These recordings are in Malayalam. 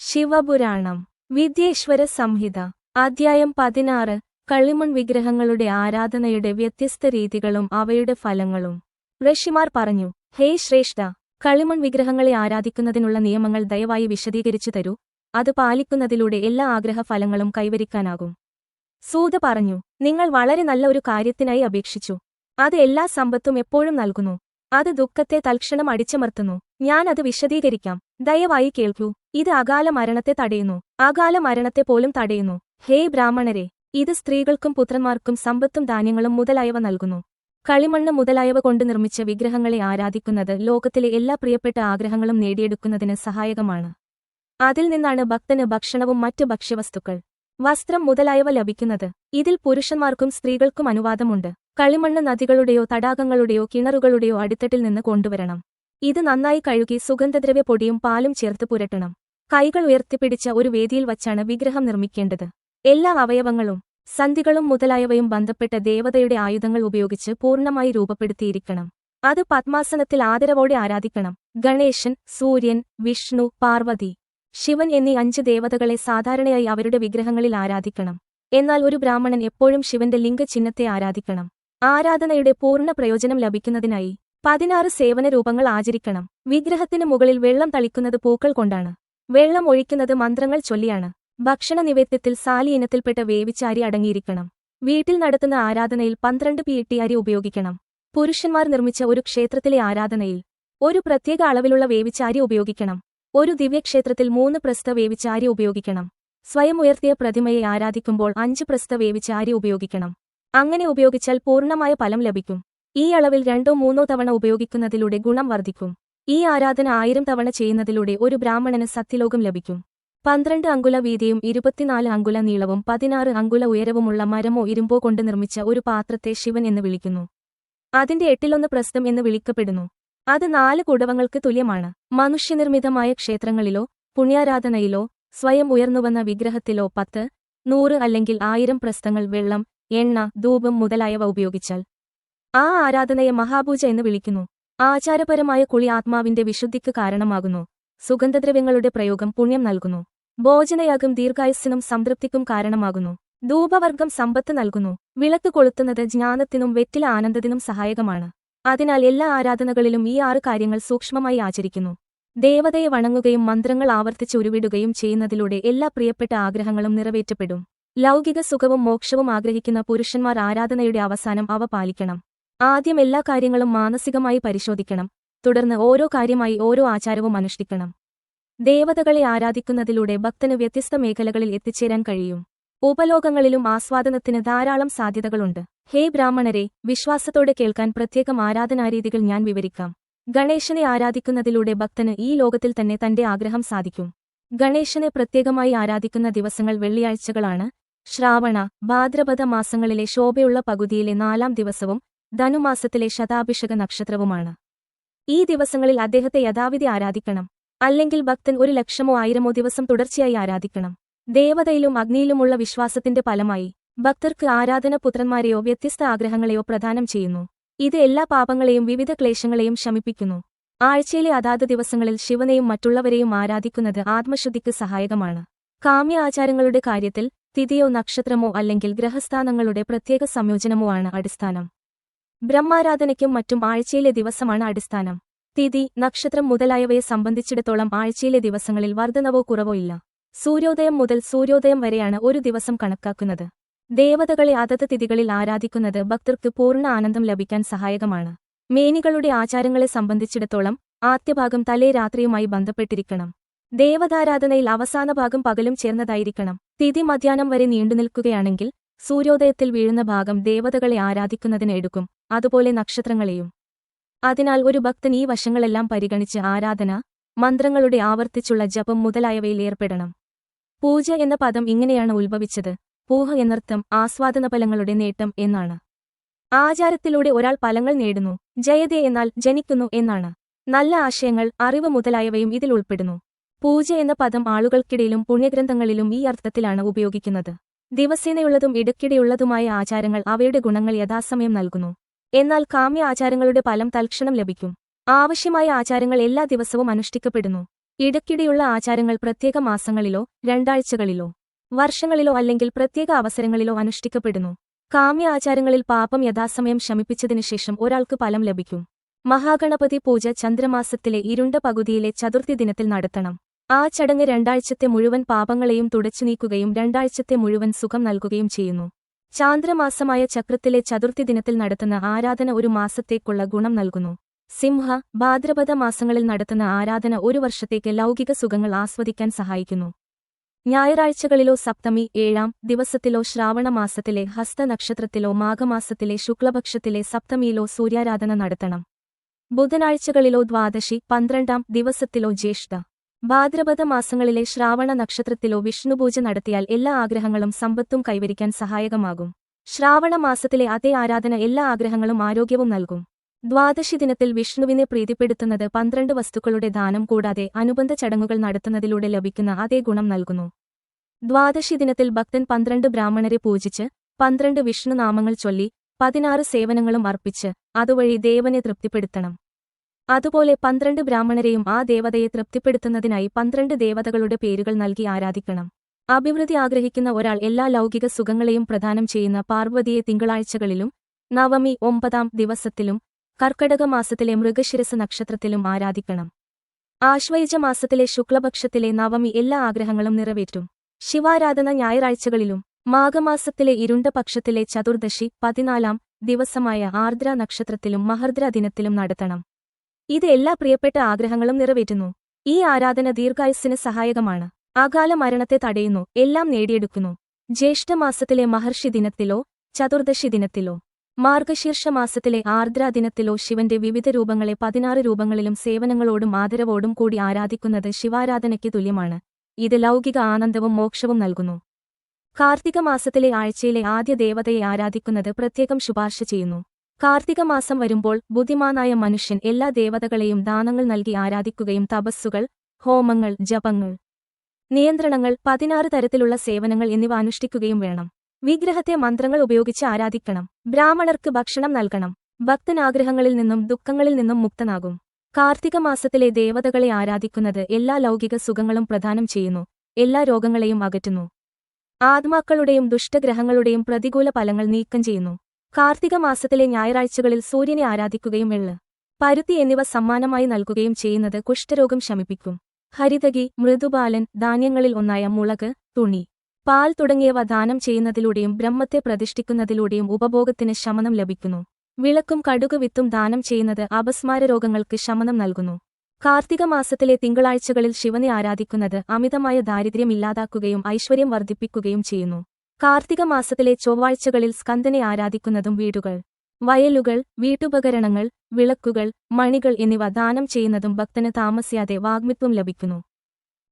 ശിവപുരാണം വിദ്യേശ്വര സംഹിത അധ്യായം പതിനാറ് കളിമൺ വിഗ്രഹങ്ങളുടെ ആരാധനയുടെ വ്യത്യസ്ത രീതികളും അവയുടെ ഫലങ്ങളും. ഋഷിമാർ പറഞ്ഞു ഹേ ശ്രേഷ്ഠ കളിമൺ വിഗ്രഹങ്ങളെ ആരാധിക്കുന്നതിനുള്ള നിയമങ്ങൾ ദയവായി വിശദീകരിച്ചു തരൂ. അത് പാലിക്കുന്നതിലൂടെ എല്ലാ ആഗ്രഹ ഫലങ്ങളും കൈവരിക്കാനാകും. സൂത പറഞ്ഞു നിങ്ങൾ വളരെ നല്ല ഒരു കാര്യത്തിനായി അപേക്ഷിച്ചു. അത് എല്ലാ സമ്പത്തും എപ്പോഴും നൽകുന്നു. അത് ദുഃഖത്തെ തൽക്ഷണം അടിച്ചമർത്തുന്നു. ഞാൻ അത് വിശദീകരിക്കാം. ദയവായി കേൾക്കൂ. ഇത് അകാല മരണത്തെ തടയുന്നു. അകാല മരണത്തെ പോലും തടയുന്നു. ഹേ ബ്രാഹ്മണരെ ഇത് സ്ത്രീകൾക്കും പുത്രന്മാർക്കും സമ്പത്തും ധാന്യങ്ങളും മുതലായവ നൽകുന്നു. കളിമണ്ണ് മുതലായവ കൊണ്ട് നിർമ്മിച്ച വിഗ്രഹങ്ങളെ ആരാധിക്കുന്നത് ലോകത്തിലെ എല്ലാ പ്രിയപ്പെട്ട ആഗ്രഹങ്ങളും നേടിയെടുക്കുന്നതിന് സഹായകമാണ്. അതിൽ നിന്നാണ് ഭക്തന് ഭക്ഷണവും മറ്റ് ഭക്ഷ്യവസ്തുക്കൾ. വസ്ത്രം മുതലായവ ലഭിക്കുന്നത്. ഇതിൽ പുരുഷന്മാർക്കും സ്ത്രീകൾക്കും അനുവാദമുണ്ട്. കളിമണ്ണ് നദികളുടെയോ തടാകങ്ങളുടെയോ കിണറുകളുടെയോ അടിത്തട്ടിൽ നിന്ന് കൊണ്ടുവരണം. ഇത് നന്നായി കഴുകി സുഗന്ധദ്രവ്യ പൊടിയും പാലും ചേർത്ത് പുരട്ടണം. കൈകൾ ഉയർത്തിപ്പിടിച്ച ഒരു വേദിയിൽ വച്ചാണ് വിഗ്രഹം നിർമ്മിക്കേണ്ടത്. എല്ലാ അവയവങ്ങളും സന്ധികളും മുതലായവയും ബന്ധപ്പെട്ട ദേവതയുടെ ആയുധങ്ങൾ ഉപയോഗിച്ച് പൂർണമായി രൂപപ്പെടുത്തിയിരിക്കണം. അത് പത്മാസനത്തിൽ ആദരവോടെ ആരാധിക്കണം. ഗണേശൻ സൂര്യൻ വിഷ്ണു പാർവതി ശിവൻ എന്നീ അഞ്ച് ദേവതകളെ സാധാരണയായി അവരുടെ വിഗ്രഹങ്ങളിൽ ആരാധിക്കണം. എന്നാൽ ഒരു ബ്രാഹ്മണൻ എപ്പോഴും ശിവന്റെ ലിംഗചിഹ്നത്തെ ആരാധിക്കണം. ആരാധനയുടെ പൂർണ പ്രയോജനം ലഭിക്കുന്നതിനായി പതിനാറ് സേവന രൂപങ്ങൾ ആചരിക്കണം. വിഗ്രഹത്തിനു മുകളിൽ വെള്ളം തളിക്കുന്നത് പൂക്കൾ കൊണ്ടാണ്. വെള്ളം ഒഴിക്കുന്നത് മന്ത്രങ്ങൾ ചൊല്ലിയാണ്. ഭക്ഷണ നിവേദ്യത്തിൽ സാലി ഇനത്തിൽപ്പെട്ട വേവിച്ചാരി അടങ്ങിയിരിക്കണം. വീട്ടിൽ നടത്തുന്ന ആരാധനയിൽ പന്ത്രണ്ട് പി അരി ഉപയോഗിക്കണം. പുരുഷന്മാർ നിർമ്മിച്ച ഒരു ക്ഷേത്രത്തിലെ ആരാധനയിൽ ഒരു പ്രത്യേക അളവിലുള്ള വേവിച്ചാരി ഉപയോഗിക്കണം. ഒരു ദിവ്യക്ഷേത്രത്തിൽ മൂന്ന് പ്രസ്ഥ വേവിച്ചാരി ഉപയോഗിക്കണം. സ്വയം ഉയർത്തിയ പ്രതിമയെ ആരാധിക്കുമ്പോൾ അഞ്ച് പ്രസ്ഥ വേവിച്ചാരി ഉപയോഗിക്കണം. അങ്ങനെ ഉപയോഗിച്ചാൽ പൂർണമായ ഫലം ലഭിക്കും. ഈ അളവിൽ രണ്ടോ മൂന്നോ തവണ ഉപയോഗിക്കുന്നതിലൂടെ ഗുണം വർദ്ധിക്കും. ഈ ആരാധന ആയിരം തവണ ചെയ്യുന്നതിലൂടെ ഒരു ബ്രാഹ്മണന് സത്യലോകം ലഭിക്കും. പന്ത്രണ്ട് അങ്കുല വീതിയും ഇരുപത്തിനാല് അങ്കുല നീളവും പതിനാറ് അങ്കുല ഉയരവുമുള്ള മരമോ ഇരുമ്പോ കൊണ്ട് നിർമ്മിച്ച ഒരു പാത്രത്തെ ശിവൻ എന്ന് വിളിക്കുന്നു. അതിന്റെ എട്ടിലൊന്ന് പ്രസ്ഥം എന്ന് വിളിക്കപ്പെടുന്നു. അത് നാല് കുടവങ്ങൾക്ക് തുല്യമാണ്. മനുഷ്യനിർമ്മിതമായ ക്ഷേത്രങ്ങളിലോ പുണ്യാരാധനയിലോ സ്വയം ഉയർന്നുവന്ന വിഗ്രഹത്തിലോ പത്ത് നൂറ് അല്ലെങ്കിൽ ആയിരം പ്രസ്തങ്ങൾ വെള്ളം എണ്ണ ധൂപം മുതലായവ ഉപയോഗിച്ചാൽ ആ ആരാധനയെ മഹാപൂജ എന്ന് വിളിക്കുന്നു. ആചാരപരമായ കുളി ആത്മാവിന്റെ വിശുദ്ധിക്ക് കാരണമാകുന്നു. സുഗന്ധദ്രവ്യങ്ങളുടെ പ്രയോഗം പുണ്യം നൽകുന്നു. ഭോജനയാഗം ദീർഘായുസ്സിനും സംതൃപ്തിക്കും കാരണമാകുന്നു. ധൂപവർഗം സമ്പത്ത് നൽകുന്നു. വിളക്ക് കൊളുത്തുന്നത് ജ്ഞാനത്തിനും വെറ്റില ആനന്ദത്തിനും സഹായകമാണ്. അതിനാൽ എല്ലാ ആരാധനകളിലും ഈ ആറ് കാര്യങ്ങൾ സൂക്ഷ്മമായി ആചരിക്കുന്നു. ദേവതയെ വണങ്ങുകയും മന്ത്രങ്ങൾ ആവർത്തിച്ച് ഉരുവിടുകയും ചെയ്യുന്നതിലൂടെ എല്ലാ പ്രിയപ്പെട്ട ആഗ്രഹങ്ങളും നിറവേറ്റപ്പെടും. ലൗകിക സുഖവും മോക്ഷവും ആഗ്രഹിക്കുന്ന പുരുഷന്മാർ ആരാധനയുടെ അവസാനം അവ പാലിക്കണം. ആദ്യം എല്ലാ കാര്യങ്ങളും മാനസികമായി പരിശോധിക്കണം. തുടർന്ന് ഓരോ കാര്യമായി ഓരോ ആചാരവും അനുഷ്ഠിക്കണം. ദേവതകളെ ആരാധിക്കുന്നതിലൂടെ ഭക്തന് വ്യത്യസ്ത മേഖലകളിൽ എത്തിച്ചേരാൻ കഴിയും. ഉപലോകങ്ങളിലും ആസ്വാദനത്തിന് ധാരാളം സാധ്യതകളുണ്ട്. ഹേ ബ്രാഹ്മണരെ വിശ്വാസത്തോടെ കേൾക്കാൻ പ്രത്യേകം ആരാധനാരീതികൾ ഞാൻ വിവരിക്കാം. ഗണേശനെ ആരാധിക്കുന്നതിലൂടെ ഭക്തന് ഈ ലോകത്തിൽ തന്നെ തന്റെ ആഗ്രഹം സാധിക്കും. ഗണേശനെ പ്രത്യേകമായി ആരാധിക്കുന്ന ദിവസങ്ങൾ വെള്ളിയാഴ്ചകളാണ്. ശ്രാവണ ഭാദ്രപദ മാസങ്ങളിലെ ശോഭയുള്ള പകുതിയിലെ നാലാം ദിവസവും ധനുമാസത്തിലെ ശതാഭിഷക നക്ഷത്രവുമാണ്. ഈ ദിവസങ്ങളിൽ അദ്ദേഹത്തെ യഥാവിധി ആരാധിക്കണം. അല്ലെങ്കിൽ ഭക്തൻ ഒരു ലക്ഷമോ ആയിരമോ ദിവസം തുടർച്ചയായി ആരാധിക്കണം. ദേവതയിലും അഗ്നിയിലുമുള്ള വിശ്വാസത്തിന്റെ ഫലമായി ഭക്തർക്ക് ആരാധന പുത്രന്മാരെയോ വ്യത്യസ്ത ആഗ്രഹങ്ങളെയോ പ്രദാനം ചെയ്യുന്നു. ഇത് എല്ലാ പാപങ്ങളെയും വിവിധ ക്ലേശങ്ങളെയും ശമിപ്പിക്കുന്നു. ആഴ്ചയിലെ അതാത് ദിവസങ്ങളിൽ ശിവനെയും മറ്റുള്ളവരെയും ആരാധിക്കുന്നത് ആത്മശുദ്ധിക്ക് സഹായകമാണ്. കാമ്യ ആചാരങ്ങളുടെ കാര്യത്തിൽ തിഥിയോ നക്ഷത്രമോ അല്ലെങ്കിൽ ഗ്രഹസ്ഥാനങ്ങളുടെ പ്രത്യേക സംയോജനമോ ആണ് അടിസ്ഥാനം. ബ്രഹ്മാരാധനയ്ക്കും മറ്റും ആഴ്ചയിലെ ദിവസമാണ് അടിസ്ഥാനം. തിഥി നക്ഷത്രം മുതലായവയെ സംബന്ധിച്ചിടത്തോളം ആഴ്ചയിലെ ദിവസങ്ങളിൽ വർധനവോ കുറവോ ഇല്ല. സൂര്യോദയം മുതൽ സൂര്യോദയം വരെയാണ് ഒരു ദിവസം കണക്കാക്കുന്നത്. ദേവതകളെ അതത് തിഥികളിൽ ആരാധിക്കുന്നത് ഭക്തർക്ക് പൂർണ ആനന്ദം ലഭിക്കാൻ സഹായകമാണ്. മേനികളുടെ ആചാരങ്ങളെ സംബന്ധിച്ചിടത്തോളം ആദ്യഭാഗം തലേ രാത്രിയുമായി ബന്ധപ്പെട്ടിരിക്കണം. ദേവതാരാധനയിൽ അവസാന ഭാഗം പകലും ചേർന്നതായിരിക്കണം. തിഥി മധ്യാനം വരെ നീണ്ടുനിൽക്കുകയാണെങ്കിൽ സൂര്യോദയത്തിൽ വീഴുന്ന ഭാഗം ദേവതകളെ ആരാധിക്കുന്നതിന് എടുക്കും. അതുപോലെ നക്ഷത്രങ്ങളെയും. അതിനാൽ ഒരു ഭക്തൻ ഈ വശങ്ങളെല്ലാം പരിഗണിച്ച് ആരാധന മന്ത്രങ്ങളുടെ ആവർത്തിച്ചുള്ള ജപം മുതലായവയിൽ ഏർപ്പെടണം. പൂജ എന്ന പദം ഇങ്ങനെയാണ് ഉത്ഭവിച്ചത്. പൂഹ എന്നർത്ഥം ആസ്വാദന ഫലങ്ങളുടെ നേട്ടം എന്നാണ്. ആചാരത്തിലൂടെ ഒരാൾ ഫലങ്ങൾ നേടുന്നു ജയതേ എന്നാൽ ജനിക്കുന്നു എന്നാണ്. നല്ല ആശയങ്ങൾ അറിവ് മുതലായവയും ഇതിൽ ഉൾപ്പെടുന്നു. പൂജ എന്ന പദം ആളുകൾക്കിടയിലും പുണ്യഗ്രന്ഥങ്ങളിലും ഈ അർത്ഥത്തിലാണ് ഉപയോഗിക്കുന്നത്. ദിവസേനയുള്ളതും ഇടയ്ക്കിടെയുള്ളതുമായ ആചാരങ്ങൾ അവയുടെ ഗുണങ്ങൾ യഥാസമയം നൽകുന്നു. എന്നാൽ കാമ്യ ആചാരങ്ങളുടെ ഫലം തൽക്ഷണം ലഭിക്കും. ആവശ്യമായ ആചാരങ്ങൾ എല്ലാ ദിവസവും അനുഷ്ഠിക്കപ്പെടുന്നു. ഇടയ്ക്കിടെയുള്ള ആചാരങ്ങൾ പ്രത്യേക മാസങ്ങളിലോ രണ്ടാഴ്ചകളിലോ വർഷങ്ങളിലോ അല്ലെങ്കിൽ പ്രത്യേക അവസരങ്ങളിലോ അനുഷ്ഠിക്കപ്പെടുന്നു. കാമ്യ ആചാരങ്ങളിൽ പാപം യഥാസമയം ശമിപ്പിച്ചതിനു ശേഷം ഒരാൾക്ക് ഫലം ലഭിക്കും. മഹാഗണപതി പൂജ ചന്ദ്രമാസത്തിലെ ഇരുണ്ട പകുതിയിലെ ചതുർത്ഥി ദിനത്തിൽ നടത്തണം. ആ ചടങ്ങ് രണ്ടാഴ്ചത്തെ മുഴുവൻ പാപങ്ങളെയും തുടച്ചു നീക്കുകയും രണ്ടാഴ്ചത്തെ മുഴുവൻ സുഖം നൽകുകയും ചെയ്യുന്നു. ചാന്ദ്രമാസമായ ചക്രത്തിലെ ചതുർത്ഥി ദിനത്തിൽ നടത്തുന്ന ആരാധന ഒരു മാസത്തേക്കുള്ള ഗുണം നൽകുന്നു. സിംഹ ഭാദ്രപദ മാസങ്ങളിൽ നടത്തുന്ന ആരാധന ഒരു വർഷത്തേക്ക് ലൗകിക സുഖങ്ങൾ ആസ്വദിക്കാൻ സഹായിക്കുന്നു. ഞായറാഴ്ചകളിലോ സപ്തമി ഏഴാം ദിവസത്തിലോ ശ്രാവണ മാസത്തിലെ ഹസ്തനക്ഷത്രത്തിലോ മാഘമാസത്തിലെ ശുക്ലപക്ഷത്തിലെ സപ്തമിയിലോ സൂര്യാരാധന നടത്തണം. ബുധനാഴ്ചകളിലോ ദ്വാദശി പന്ത്രണ്ടാം ദിവസത്തിലോ ജ്യേഷ്ഠ. ഭാദ്രപദ മാസങ്ങളിലെ ശ്രാവണ നക്ഷത്രത്തിലോ വിഷ്ണുപൂജ നടത്തിയാൽ എല്ലാ ആഗ്രഹങ്ങളും സമ്പത്തും കൈവരിക്കാൻ സഹായകമാകും. ശ്രാവണ മാസത്തിലെ അതേ ആരാധന എല്ലാ ആഗ്രഹങ്ങളും ആരോഗ്യവും നൽകും. ദ്വാദശി ദിനത്തിൽ വിഷ്ണുവിനെ പ്രീതിപ്പെടുത്തുന്നത് പന്ത്രണ്ട് വസ്തുക്കളുടെ ദാനം കൂടാതെ അനുബന്ധ ചടങ്ങുകൾ നടത്തുന്നതിലൂടെ ലഭിക്കുന്ന അതേ ഗുണം നൽകുന്നു. ദ്വാദശി ദിനത്തിൽ ഭക്തൻ പന്ത്രണ്ട് ബ്രാഹ്മണരെ പൂജിച്ച് പന്ത്രണ്ട് വിഷ്ണുനാമങ്ങൾ ചൊല്ലി പതിനാറ് സേവനങ്ങളും അർപ്പിച്ച് അതുവഴി ദേവനെ തൃപ്തിപ്പെടുത്തണം. അതുപോലെ പന്ത്രണ്ട് ബ്രാഹ്മണരെയും ആ ദേവതയെ തൃപ്തിപ്പെടുത്തുന്നതിനായി പന്ത്രണ്ട് ദേവതകളുടെ പേരുകൾ നൽകി ആരാധിക്കണം. അഭിവൃദ്ധി ആഗ്രഹിക്കുന്ന ഒരാൾ എല്ലാ ലൗകിക സുഖങ്ങളെയും പ്രദാനം ചെയ്യുന്ന പാർവതിയെ തിങ്കളാഴ്ചകളിലും നവമി ഒമ്പതാം ദിവസത്തിലും കർക്കടക മാസത്തിലെ മൃഗശിരസ് നക്ഷത്രത്തിലും ആരാധിക്കണം. ആശ്വയുജ മാസത്തിലെ ശുക്ലപക്ഷത്തിലെ നവമി എല്ലാ ആഗ്രഹങ്ങളും നിറവേറ്റും. ശിവാരാധന ഞായറാഴ്ചകളിലും മാഘമാസത്തിലെ ഇരുണ്ട പക്ഷത്തിലെ ചതുർദശി പതിനാലാം ദിവസമായ ആർദ്ര നക്ഷത്രത്തിലും മഹർദ്ര ദിനത്തിലും നടത്തണം. ഇത് എല്ലാ പ്രിയപ്പെട്ട ആഗ്രഹങ്ങളും നിറവേറ്റുന്നു. ഈ ആരാധന ദീർഘായുസ്സിന് സഹായകമാണ്. അകാല മരണത്തെ തടയുന്നു. എല്ലാം നേടിയെടുക്കുന്നു. ജ്യേഷ്ഠമാസത്തിലെ മഹർഷി ദിനത്തിലോ ചതുർദശി ദിനത്തിലോ മാർഗശീർഷ മാസത്തിലെ ആർദ്ര ദിനത്തിലോ ശിവന്റെ വിവിധ രൂപങ്ങളെ പതിനാറ് രൂപങ്ങളിലും സേവനങ്ങളോടും ആദരവോടും കൂടി ആരാധിക്കുന്നത് ശിവാരാധനയ്ക്ക് തുല്യമാണ്. ഇത് ലൗകിക ആനന്ദവും മോക്ഷവും നൽകുന്നു. കാർത്തിക മാസത്തിലെ ആഴ്ചയിലെ ആദ്യ ദേവതയെ ആരാധിക്കുന്നത് പ്രത്യേകം ശുപാർശ ചെയ്യുന്നു. കാർത്തിക മാസം വരുമ്പോൾ ബുദ്ധിമാനായ മനുഷ്യൻ എല്ലാ ദേവതകളെയും ദാനങ്ങൾ നൽകി ആരാധിക്കുകയും തപസ്സുകൾ ഹോമങ്ങൾ ജപങ്ങൾ നിയന്ത്രണങ്ങൾ പതിനാറ് തരത്തിലുള്ള സേവനങ്ങൾ എന്നിവ അനുഷ്ഠിക്കുകയും വേണം. വിഗ്രഹത്തെ മന്ത്രങ്ങൾ ഉപയോഗിച്ച് ആരാധിക്കണം. ബ്രാഹ്മണർക്ക് ഭക്ഷണം നൽകണം. ഭക്തനാഗ്രഹങ്ങളിൽ നിന്നും ദുഃഖങ്ങളിൽ നിന്നും മുക്തനാകും. കാർത്തിക മാസത്തിലെ ദേവതകളെ ആരാധിക്കുന്നത് എല്ലാ ലൗകിക സുഖങ്ങളും പ്രദാനം ചെയ്യുന്നു. എല്ലാ രോഗങ്ങളെയും അകറ്റുന്നു. ആത്മാക്കളുടെയും ദുഷ്ടഗ്രഹങ്ങളുടെയും പ്രതികൂല ഫലങ്ങൾ നീക്കം ചെയ്യുന്നു. കാർത്തിക മാസത്തിലെ ഞായറാഴ്ചകളിൽ സൂര്യനെ ആരാധിക്കുകയും വെള്ള് പരുത്തി എന്നിവ സമ്മാനമായി നൽകുകയും ചെയ്യുന്നത് കുഷ്ഠരോഗം ശമിപ്പിക്കും. ഹരിതകി മൃദുബാലൻ ധാന്യങ്ങളിൽ ഒന്നായ മുളക് തുണി പാൽ തുടങ്ങിയവ ദാനം ചെയ്യുന്നതിലൂടെയും ബ്രഹ്മത്തെ പ്രതിഷ്ഠിക്കുന്നതിലൂടെയും ഉപഭോഗത്തിന് ശമനം ലഭിക്കുന്നു. വിളക്കും കടുക് വിത്തും ദാനം ചെയ്യുന്നത് അപസ്മാര രോഗങ്ങൾക്ക് ശമനം നൽകുന്നു. കാർത്തിക മാസത്തിലെ തിങ്കളാഴ്ചകളിൽ ശിവനെ ആരാധിക്കുന്നത് അമിതമായ ദാരിദ്ര്യം ഇല്ലാതാക്കുകയും ഐശ്വര്യം വർദ്ധിപ്പിക്കുകയും ചെയ്യുന്നു. കാർത്തിക മാസത്തിലെ ചൊവ്വാഴ്ചകളിൽ സ്കന്ദനെ ആരാധിക്കുന്നതും വീടുകൾ വയലുകൾ വീട്ടുപകരണങ്ങൾ വിളക്കുകൾ മണികൾ എന്നിവ ദാനം ചെയ്യുന്നതും ഭക്തന് താമസിയാതെ വാഗ്മിത്വം ലഭിക്കുന്നു.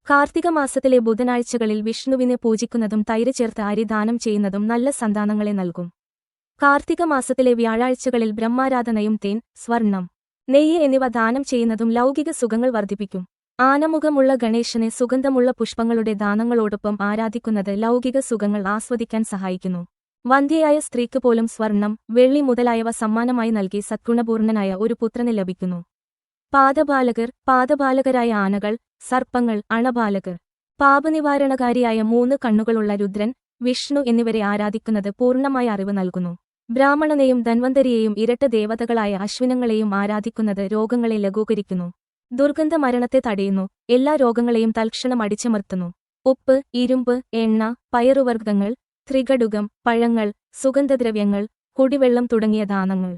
കാർത്തിക മാസത്തിലെ ബുധനാഴ്ചകളിൽ വിഷ്ണുവിനെ പൂജിക്കുന്നതും തൈര് ചേർത്ത് അരി ദാനം ചെയ്യുന്നതും നല്ല സന്താനങ്ങളെ നൽകും. കാർത്തിക മാസത്തിലെ വ്യാഴാഴ്ചകളിൽ ബ്രഹ്മാരാധനയും തേൻ സ്വർണം നെയ്യ് എന്നിവ ദാനം ചെയ്യുന്നതും ലൗകിക സുഖങ്ങൾ വർദ്ധിപ്പിക്കും. ആനമുഖമുള്ള ഗണേശനെ സുഗന്ധമുള്ള പുഷ്പങ്ങളുടെ ദാനങ്ങളോടൊപ്പം ആരാധിക്കുന്നത് ലൗകിക സുഖങ്ങൾ ആസ്വദിക്കാൻ സഹായിക്കുന്നു. വന്ധ്യയായ സ്ത്രീക്ക് പോലും സ്വർണം വെള്ളി മുതലായവ സമ്മാനമായി നൽകി സദ്ഗുണപൂർണനായ ഒരു പുത്രനെ ലഭിക്കുന്നു. പാദപാലകർ പാദപാലകരായ ആനകൾ സർപ്പങ്ങൾ അണപാലകർ പാപനിവാരണകാരിയായ മൂന്ന് കണ്ണുകളുള്ള രുദ്രൻ വിഷ്ണു എന്നിവരെ ആരാധിക്കുന്നത് പൂർണമായ അറിവ് നൽകുന്നു. ബ്രാഹ്മണനെയും ധന്വന്തരിയെയും ഇരട്ട ദേവതകളായ അശ്വിനങ്ങളെയും ആരാധിക്കുന്നത് രോഗങ്ങളെ ലഘൂകരിക്കുന്നു. ദുർഗന്ധ മരണത്തെ തടയുന്നു. എല്ലാ രോഗങ്ങളെയും തൽക്ഷണം അടിച്ചമർത്തുന്നു. ഉപ്പ് ഇരുമ്പ് എണ്ണ പയറുവർഗങ്ങൾ ത്രികടുകം പഴങ്ങൾ സുഗന്ധദ്രവ്യങ്ങൾ കുടിവെള്ളം തുടങ്ങിയ ദാനങ്ങൾ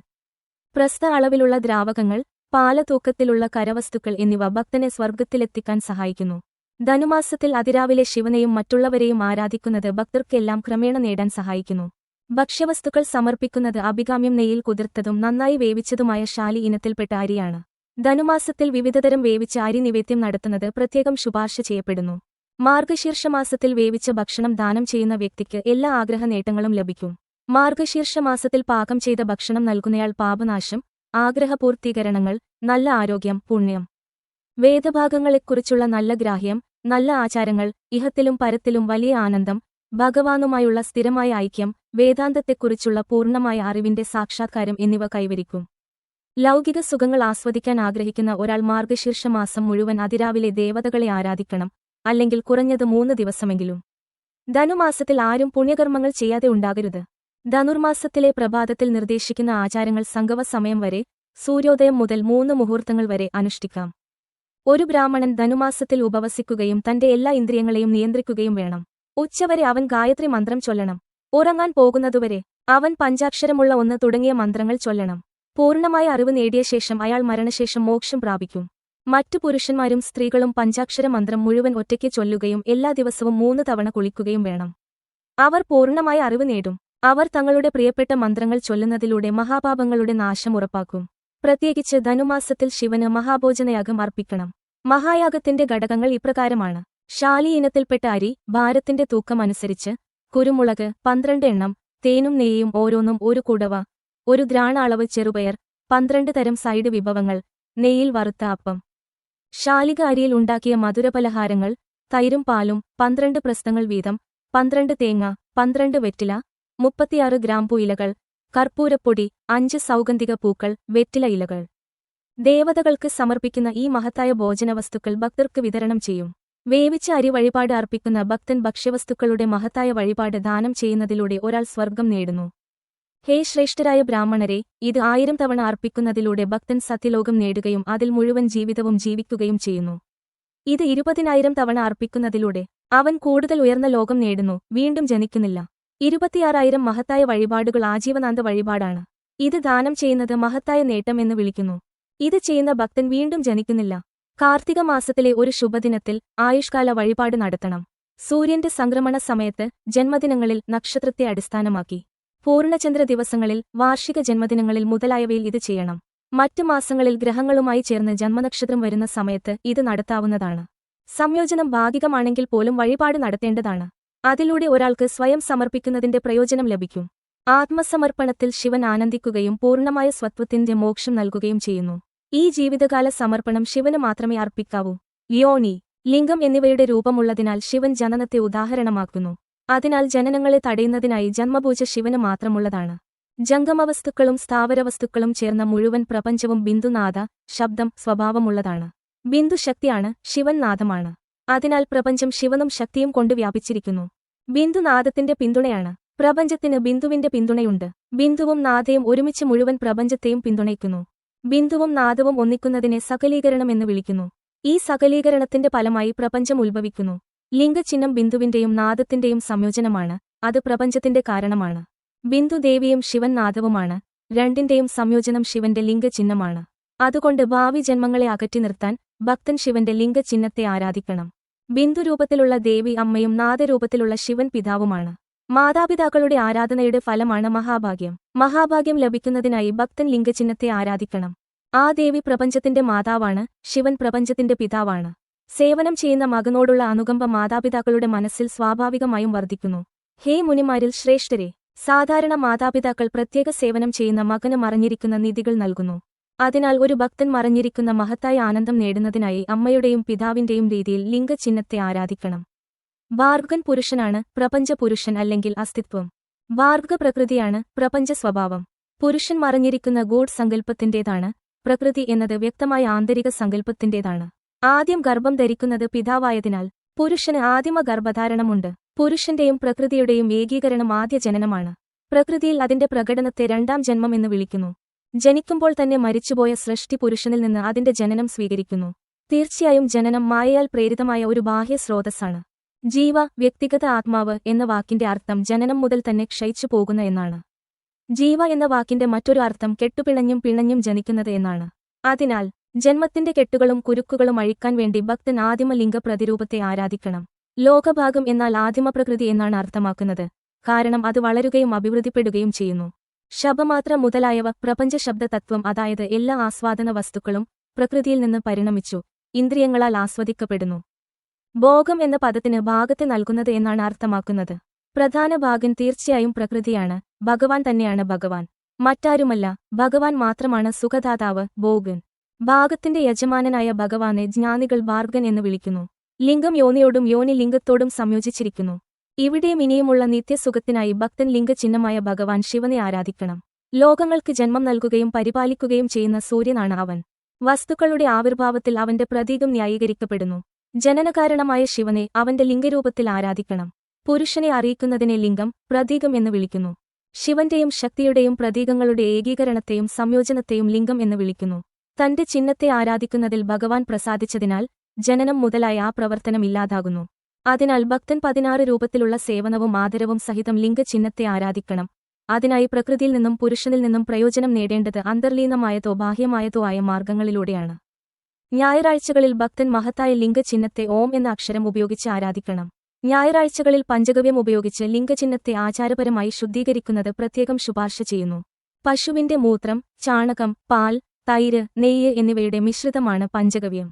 പ്രസ്ത അളവിലുള്ള ദ്രാവകങ്ങൾ പാലതൂക്കത്തിലുള്ള കരവസ്തുക്കൾ എന്നിവ ഭക്തനെ സ്വർഗത്തിലെത്തിക്കാൻ സഹായിക്കുന്നു. ധനുമാസത്തിൽ അതിരാവിലെ ശിവനെയും മറ്റുള്ളവരെയും ആരാധിക്കുന്നത് ഭക്തർക്കെല്ലാം ക്രമേണ നേടാൻ സഹായിക്കുന്നു. ഭക്ഷ്യവസ്തുക്കൾ സമർപ്പിക്കുന്നത് അഭികാമ്യം നെയ്യിൽ കുതിർത്തതും നന്നായി വേവിച്ചതുമായ ശാലി ഇനത്തിൽപ്പെട്ട അരിയാണ്. ധനുമാസത്തിൽ വിവിധതരം വേവിച്ച അരി നിവേദ്യം നടത്തുന്നത് പ്രത്യേകം ശുപാർശ ചെയ്യപ്പെടുന്നു. മാർഗശീർഷമാസത്തിൽ വേവിച്ച ഭക്ഷണം ദാനം ചെയ്യുന്ന വ്യക്തിക്ക് എല്ലാ ആഗ്രഹ നേട്ടങ്ങളും ലഭിക്കും. മാർഗശീർഷമാസത്തിൽ പാകം ചെയ്ത ഭക്ഷണം നൽകുന്നയാൾ പാപനാശം ആഗ്രഹപൂർത്തീകരണങ്ങൾ നല്ല ആരോഗ്യം പുണ്യം. വേദഭാഗങ്ങളെക്കുറിച്ചുള്ള നല്ല ഗ്രാഹ്യം നല്ല ആചാരങ്ങൾ ഇഹത്തിലും പരത്തിലും വലിയ ആനന്ദം ഭഗവാനുമായുള്ള സ്ഥിരമായ ഐക്യം വേദാന്തത്തെക്കുറിച്ചുള്ള പൂർണമായ അറിവിന്റെ സാക്ഷാത്കാരം എന്നിവ കൈവരിക്കും. ലൗകിക സുഖങ്ങൾ ആസ്വദിക്കാൻ ആഗ്രഹിക്കുന്ന ഒരാൾ മാർഗശീർഷ മാസം മുഴുവൻ അതിരാവിലെ ദേവതകളെ ആരാധിക്കണം അല്ലെങ്കിൽ കുറഞ്ഞത് മൂന്ന് ദിവസമെങ്കിലും. ധനുമാസത്തിൽ ആരും പുണ്യകർമ്മങ്ങൾ ചെയ്യാതെ ഉണ്ടാകരുത്. ധനുർമാസത്തിലെ പ്രഭാതത്തിൽ നിർദ്ദേശിക്കുന്ന ആചാരങ്ങൾ സംഗവ സമയം വരെ സൂര്യോദയം മുതൽ മൂന്ന് മുഹൂർത്തങ്ങൾ വരെ അനുഷ്ഠിക്കാം. ഒരു ബ്രാഹ്മണൻ ധനുമാസത്തിൽ ഉപവസിക്കുകയും തന്റെ എല്ലാ ഇന്ദ്രിയങ്ങളെയും നിയന്ത്രിക്കുകയും വേണം. ഉച്ചവരെ അവൻ ഗായത്രി മന്ത്രം ചൊല്ലണം. ഉറങ്ങാൻ പോകുന്നതുവരെ അവൻ പഞ്ചാക്ഷരമുള്ള ഒന്ന് തുടങ്ങിയ മന്ത്രങ്ങൾ ചൊല്ലണം. പൂർണമായ അറിവ് നേടിയ ശേഷം അയാൾ മരണശേഷം മോക്ഷം പ്രാപിക്കും. മറ്റു പുരുഷന്മാരും സ്ത്രീകളും പഞ്ചാക്ഷര മന്ത്രം മുഴുവൻ ഒറ്റയ്ക്ക് ചൊല്ലുകയും എല്ലാ ദിവസവും മൂന്ന് തവണ കുളിക്കുകയും വേണം. അവർ പൂർണമായ അറിവ് നേടും. അവർ തങ്ങളുടെ പ്രിയപ്പെട്ട മന്ത്രങ്ങൾ ചൊല്ലുന്നതിലൂടെ മഹാപാപങ്ങളുടെ നാശം ഉറപ്പാക്കും. പ്രത്യേകിച്ച് ധനുമാസത്തിൽ ശിവന് മഹാഭോജനയാഗം അർപ്പിക്കണം. മഹായാഗത്തിന്റെ ഘടകങ്ങൾ ഇപ്രകാരമാണ്. ഷാലി ഇനത്തിൽപ്പെട്ട അരി ഭാരത്തിന്റെ തൂക്കം അനുസരിച്ച് കുരുമുളക് പന്ത്രണ്ട് എണ്ണം തേനും നെയ്യും ഓരോന്നും ഒരു കുടവ ഒരു ഗ്രാണ അളവ് ചെറുപയർ പന്ത്രണ്ട് തരം സൈഡ് വിഭവങ്ങൾ നെയ്യിൽ വറുത്ത അപ്പം. ശാലിക അരിയിൽ ഉണ്ടാക്കിയ മധുരപലഹാരങ്ങൾ തൈരും പാലും പന്ത്രണ്ട് പ്രസ്ഥങ്ങൾ വീതം പന്ത്രണ്ട് തേങ്ങ പന്ത്രണ്ട് വെറ്റില മുപ്പത്തിയാറ് ഗ്രാമ്പു ഇലകൾ കർപ്പൂരപ്പൊടി അഞ്ച് സൗഗന്ധിക പൂക്കൾ വെറ്റില ഇലകൾ. ദേവതകൾക്ക് സമർപ്പിക്കുന്ന ഈ മഹത്തായ ഭോജനവസ്തുക്കൾ ഭക്തർക്ക് വിതരണം ചെയ്യും. വേവിച്ച അരി വഴിപാട് അർപ്പിക്കുന്ന ഭക്തൻ ഭക്ഷ്യവസ്തുക്കളുടെ മഹത്തായ വഴിപാട് ദാനം ചെയ്യുന്നതിലൂടെ ഒരാൾ സ്വർഗം നേടുന്നു. ഹേ ശ്രേഷ്ഠരായ ബ്രാഹ്മണരെ ഇത് ആയിരം തവണ അർപ്പിക്കുന്നതിലൂടെ ഭക്തൻ സത്യലോകം നേടുകയും അതിൽ മുഴുവൻ ജീവിതവും ജീവിക്കുകയും ചെയ്യുന്നു. ഇത് ഇരുപതിനായിരം തവണ അർപ്പിക്കുന്നതിലൂടെ അവൻ കൂടുതൽ ഉയർന്ന ലോകം നേടുന്നു വീണ്ടും ജനിക്കുന്നില്ല. ഇരുപത്തിയാറായിരം മഹത്തായ വഴിപാടുകൾ ആജീവനാന്ത വഴിപാടാണ്. ഇത് ദാനം ചെയ്യുന്നത് മഹത്തായ നേട്ടം എന്ന് വിളിക്കുന്നു. ഇത് ചെയ്യുന്ന ഭക്തൻ വീണ്ടും ജനിക്കുന്നില്ല. കാർത്തിക മാസത്തിലെ ഒരു ശുഭദിനത്തിൽ ആയുഷ്കാല വഴിപാട് നടത്തണം. സൂര്യന്റെ സംക്രമണ സമയത്ത് ജന്മദിനങ്ങളിൽ നക്ഷത്രത്തെ അടിസ്ഥാനമാക്കി. പൂർണചന്ദ്ര ദിവസങ്ങളിൽ വാർഷിക ജന്മദിനങ്ങളിൽ മുതലായവയിൽ ഇത് ചെയ്യണം. മറ്റു മാസങ്ങളിൽ ഗ്രഹങ്ങളുമായി ചേർന്ന് ജന്മനക്ഷത്രം വരുന്ന സമയത്ത് ഇത് നടത്താവുന്നതാണ്. സംയോജനം ഭാഗികമാണെങ്കിൽ പോലും വഴിപാട് നടത്തേണ്ടതാണ്. അതിലൂടെ ഒരാൾക്ക് സ്വയം സമർപ്പിക്കുന്നതിന്റെ പ്രയോജനം ലഭിക്കും. ആത്മസമർപ്പണത്തിൽ ശിവൻ ആനന്ദിക്കുകയും പൂർണമായ സ്വത്വത്തിന്റെ മോക്ഷം നൽകുകയും ചെയ്യുന്നു. ഈ ജീവിതകാല സമർപ്പണം ശിവന് മാത്രമേ അർപ്പിക്കാവൂ. യോനി ലിംഗം എന്നിവയുടെ രൂപമുള്ളതിനാൽ ശിവൻ ജനനത്തെ ഉദാഹരണമാക്കുന്നു. അതിനാൽ ജനനങ്ങളെ തടയുന്നതിനായി ജന്മപൂജ ശിവന് മാത്രമുള്ളതാണ്. ജംഗമവസ്തുക്കളും സ്ഥാവരവസ്തുക്കളും ചേർന്ന മുഴുവൻ പ്രപഞ്ചവും ബിന്ദുനാഥ ശബ്ദം സ്വഭാവമുള്ളതാണ്. ബിന്ദു ശക്തിയാണ് ശിവൻ നാഥമാണ് അതിനാൽ പ്രപഞ്ചം ശിവനും ശക്തിയും കൊണ്ട് വ്യാപിച്ചിരിക്കുന്നു. ബിന്ദുനാഥത്തിന്റെ പിന്തുണയാണ്. പ്രപഞ്ചത്തിന് ബിന്ദുവിന്റെ പിന്തുണയുണ്ട്. ബിന്ദുവും നാഥയും ഒരുമിച്ച് മുഴുവൻ പ്രപഞ്ചത്തെയും പിന്തുണയ്ക്കുന്നു. ബിന്ദുവും നാദവും ഒന്നിക്കുന്നതിനെ സകലീകരണമെന്ന് വിളിക്കുന്നു. ഈ സകലീകരണത്തിന്റെ ഫലമായി പ്രപഞ്ചം ഉത്ഭവിക്കുന്നു. ലിംഗചിഹ്നം ബിന്ദുവിന്റെയും നാദത്തിന്റെയും സംയോജനമാണ്. അത് പ്രപഞ്ചത്തിന്റെ കാരണമാണ്. ബിന്ദു ദേവിയും ശിവൻ നാദവുമാണ്. രണ്ടിന്റെയും സംയോജനം ശിവന്റെ ലിംഗചിഹ്നമാണ്. അതുകൊണ്ട് ഭാവി ജന്മങ്ങളെ അകറ്റി നിർത്താൻ ഭക്തൻ ശിവന്റെ ലിംഗചിഹ്നത്തെ ആരാധിക്കണം. ബിന്ദുരൂപത്തിലുള്ള ദേവി അമ്മയും നാദരൂപത്തിലുള്ള ശിവൻ പിതാവുമാണ്. മാതാപിതാക്കളുടെ ആരാധനയുടെ ഫലമാണ് മഹാഭാഗ്യം. മഹാഭാഗ്യം ലഭിക്കുന്നതിനായി ഭക്തൻ ലിംഗചിഹ്നത്തെ ആരാധിക്കണം. ആ ദേവി പ്രപഞ്ചത്തിന്റെ മാതാവാണ്. ശിവൻ പ്രപഞ്ചത്തിന്റെ പിതാവാണ്. സേവനം ചെയ്യുന്ന മകനോടുള്ള അനുകമ്പ മാതാപിതാക്കളുടെ മനസ്സിൽ സ്വാഭാവികമായും വർദ്ധിക്കുന്നു. ഹേ മുനിമാരിൽ ശ്രേഷ്ഠരെ സാധാരണ മാതാപിതാക്കൾ പ്രത്യേക സേവനം ചെയ്യുന്ന മകന് മറഞ്ഞിരിക്കുന്ന നിധികൾ നൽകുന്നു. അതിനാൽ ഒരു ഭക്തൻ മറഞ്ഞിരിക്കുന്ന മഹത്തായ ആനന്ദം നേടുന്നതിനായി അമ്മയുടെയും പിതാവിന്റെയും രീതിയിൽ ലിംഗചിഹ്നത്തെ ആരാധിക്കണം. വാർഗൻ പുരുഷനാണ് പ്രപഞ്ച പുരുഷൻ അല്ലെങ്കിൽ അസ്തിത്വം. വാർഗ പ്രകൃതിയാണ് പ്രപഞ്ച സ്വഭാവം. പുരുഷൻ മറഞ്ഞിരിക്കുന്ന ഗൂഢ് സങ്കല്പത്തിന്റേതാണ് പ്രകൃതി എന്നത് വ്യക്തമായ ആന്തരിക സങ്കല്പത്തിന്റേതാണ് ആദ്യം ഗർഭം ധരിക്കുന്നത് പിതാവായതിനാൽ പുരുഷന് ആദിമ ഗർഭധാരണമുണ്ട്. പുരുഷന്റെയും പ്രകൃതിയുടെയും ഏകീകരണം ആദ്യ ജനനമാണ്. പ്രകൃതിയിൽ അതിന്റെ പ്രകടനത്തെ രണ്ടാം ജന്മം എന്ന് വിളിക്കുന്നു. ജനിക്കുമ്പോൾ തന്നെ മരിച്ചുപോയ സൃഷ്ടി പുരുഷനിൽ നിന്ന് അതിന്റെ ജനനം സ്വീകരിക്കുന്നു. തീർച്ചയായും ജനനം മായയാൽ പ്രേരിതമായ ഒരു ബാഹ്യ സ്രോതസ്സാണ്. ജീവ വ്യക്തിഗത ആത്മാവ് എന്ന വാക്കിന്റെ അർത്ഥം ജനനം മുതൽ തന്നെ ക്ഷയിച്ചു പോകുന്ന എന്നാണ്. ജീവ എന്ന വാക്കിന്റെ മറ്റൊരു അർത്ഥം കെട്ടുപിണഞ്ഞും പിണഞ്ഞും ജനിക്കുന്നത് എന്നാണ്. അതിനാൽ ജന്മത്തിന്റെ കെട്ടുകളും കുരുക്കുകളും അഴിക്കാൻ വേണ്ടി ഭക്തൻ ആദിമ ലിംഗ പ്രതിരൂപത്തെ ആരാധിക്കണം. ലോകഭാഗം എന്നാൽ ആദിമ പ്രകൃതി എന്നാണ് അർത്ഥമാക്കുന്നത്. കാരണം അത് വളരുകയും അഭിവൃദ്ധിപ്പെടുകയും ചെയ്യുന്നു. ശബമാത്ര മുതലായവ പ്രപഞ്ച ശബ്ദ തത്വം അതായത് എല്ലാ ആസ്വാദന വസ്തുക്കളും പ്രകൃതിയിൽ നിന്ന് പരിണമിച്ചു ഇന്ദ്രിയങ്ങളാൽ ആസ്വദിക്കപ്പെടുന്നു. ഭോഗം എന്ന പദത്തിന് ഭാഗത്തെ നൽകുന്നത് എന്നാണ് അർത്ഥമാക്കുന്നത്. പ്രധാന ഭാഗൻ തീർച്ചയായും പ്രകൃതിയാണ് ഭഗവാൻ തന്നെയാണ് ഭഗവാൻ. മറ്റാരുമല്ല ഭഗവാൻ മാത്രമാണ് സുഖദാതാവ് ഭോഗൻ. ഭാഗത്തിന്റെ യജമാനനായ ഭഗവാനെ ജ്ഞാനികൾ ഭാർഗൻ എന്ന് വിളിക്കുന്നു. ലിംഗം യോനിയോടും യോനി ലിംഗത്തോടും സംയോജിച്ചിരിക്കുന്നു. ഇവിടെയും ഇനിയുമുള്ള നിത്യസുഖത്തിനായി ഭക്തൻ ലിംഗചിഹ്നമായ ഭഗവാൻ ശിവനെ ആരാധിക്കണം. ലോകങ്ങൾക്ക് ജന്മം നൽകുകയും പരിപാലിക്കുകയും ചെയ്യുന്ന സൂര്യനാണ് അവൻ. വസ്തുക്കളുടെ ആവിർഭാവത്തിൽ അവന്റെ പ്രതീകം ന്യായീകരിക്കപ്പെടുന്നു. ജനനകാരണമായ ശിവനെ അവന്റെ ലിംഗരൂപത്തിൽ ആരാധിക്കണം. പുരുഷനെ അറിയിക്കുന്നതിനെ ലിംഗം പ്രതീകം എന്ന് വിളിക്കുന്നു. ശിവന്റെയും ശക്തിയുടെയും പ്രതീകങ്ങളുടെ ഏകീകരണത്തെയും സംയോജനത്തെയും ലിംഗം എന്ന് വിളിക്കുന്നു. തന്റെ ചിഹ്നത്തെ ആരാധിക്കുന്നതിൽ ഭഗവാൻ പ്രസാദിച്ചതിനാൽ ജനനം മുതലായ ആ പ്രവർത്തനം ഇല്ലാതാകുന്നു. അതിനാൽ ഭക്തൻ പതിനാറ് രൂപത്തിലുള്ള സേവനവും ആദരവും സഹിതം ലിംഗചിഹ്നത്തെ ആരാധിക്കണം. അതിനായി പ്രകൃതിയിൽ നിന്നും പുരുഷനിൽ നിന്നും പ്രയോജനം നേടേണ്ടത് അന്തർലീനമായതോ ബാഹ്യമായതോ ആയ മാർഗങ്ങളിലൂടെയാണ്. ഞായറാഴ്ചകളിൽ ഭക്തൻ മഹത്തായ ലിംഗചിഹ്നത്തെ ഓം എന്ന അക്ഷരം ഉപയോഗിച്ച് ആരാധിക്കണം. ഞായറാഴ്ചകളിൽ പഞ്ചഗവ്യം ഉപയോഗിച്ച് ലിംഗചിഹ്നത്തെ ആചാരപരമായി ശുദ്ധീകരിക്കുന്നത് പ്രത്യേകം ശുപാർശ ചെയ്യുന്നു. പശുവിന്റെ മൂത്രം ചാണകം പാൽ തൈര് നെയ്യ് എന്നിവയുടെ മിശ്രിതമാണ് പഞ്ചഗവ്യം.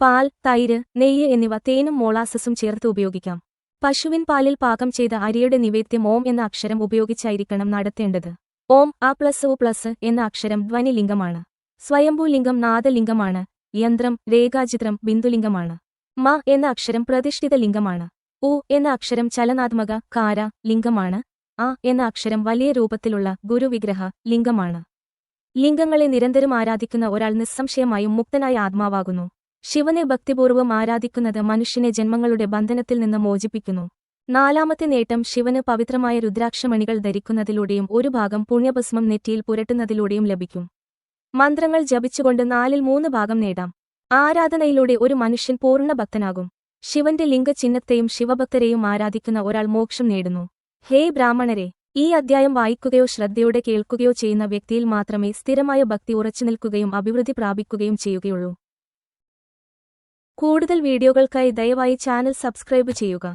പാൽ തൈര് നെയ്യ് എന്നിവ തേനും മോളാസസും ചേർത്ത് ഉപയോഗിക്കാം. പശുവിൻ പാലിൽ പാകം ചെയ്ത അരിയുടെ നിവേദ്യം ഓം എന്ന അക്ഷരം ഉപയോഗിച്ചായിരിക്കണം നടത്തേണ്ടത്. ഓം ആ പ്ലസ് ഒ പ്ലസ് എന്ന അക്ഷരം ധ്വനിലിംഗമാണ്. സ്വയംഭൂലിംഗം നാദലിംഗമാണ്. യന്ത്രം രേഖാചിത്രം ബിന്ദുലിംഗമാണ്. മ എന്ന അക്ഷരം പ്രതിഷ്ഠിത ലിംഗമാണ് ഉ എന്ന അക്ഷരം ചലനാത്മക കാര ലിംഗമാണ്. ആ എന്ന അക്ഷരം വലിയ രൂപത്തിലുള്ള ഗുരുവിഗ്രഹ ലിംഗമാണ്. ലിംഗങ്ങളെ നിരന്തരം ആരാധിക്കുന്ന ഒരാൾ നിസ്സംശയമായും മുക്തനായ ആത്മാവാകുന്നു. ശിവനെ ഭക്തിപൂർവം ആരാധിക്കുന്നത് മനുഷ്യനെ ജന്മങ്ങളുടെ ബന്ധനത്തിൽ നിന്ന് മോചിപ്പിക്കുന്നു. നാലാമത്തെ നേട്ടം ശിവന് പവിത്രമായ രുദ്രാക്ഷമണികൾ ധരിക്കുന്നതിലൂടെയും ഒരു ഭാഗം പുണ്യഭസ്മം നെറ്റിയിൽ പുരട്ടുന്നതിലൂടെയും ലഭിക്കും. മന്ത്രങ്ങൾ ജപിച്ചുകൊണ്ട് നാലിൽ മൂന്ന് ഭാഗം നേടാം. ആരാധനയിലൂടെ ഒരു മനുഷ്യൻ പൂർണ ഭക്തനാകും. ശിവന്റെ ലിംഗചിഹ്നത്തെയും ശിവഭക്തരെയും ആരാധിക്കുന്ന ഒരാൾ മോക്ഷം നേടുന്നു. ഹേ ബ്രാഹ്മണരെ ഈ അദ്ധ്യായം വായിക്കുകയോ ശ്രദ്ധയോടെ കേൾക്കുകയോ ചെയ്യുന്ന വ്യക്തിയിൽ മാത്രമേ സ്ഥിരമായ ഭക്തി ഉറച്ചുനിൽക്കുകയും അഭിവൃദ്ധി പ്രാപിക്കുകയും ചെയ്യുകയുള്ളൂ. കൂടുതൽ വീഡിയോകൾക്കായി ദയവായി ചാനൽ സബ്സ്ക്രൈബ് ചെയ്യുക.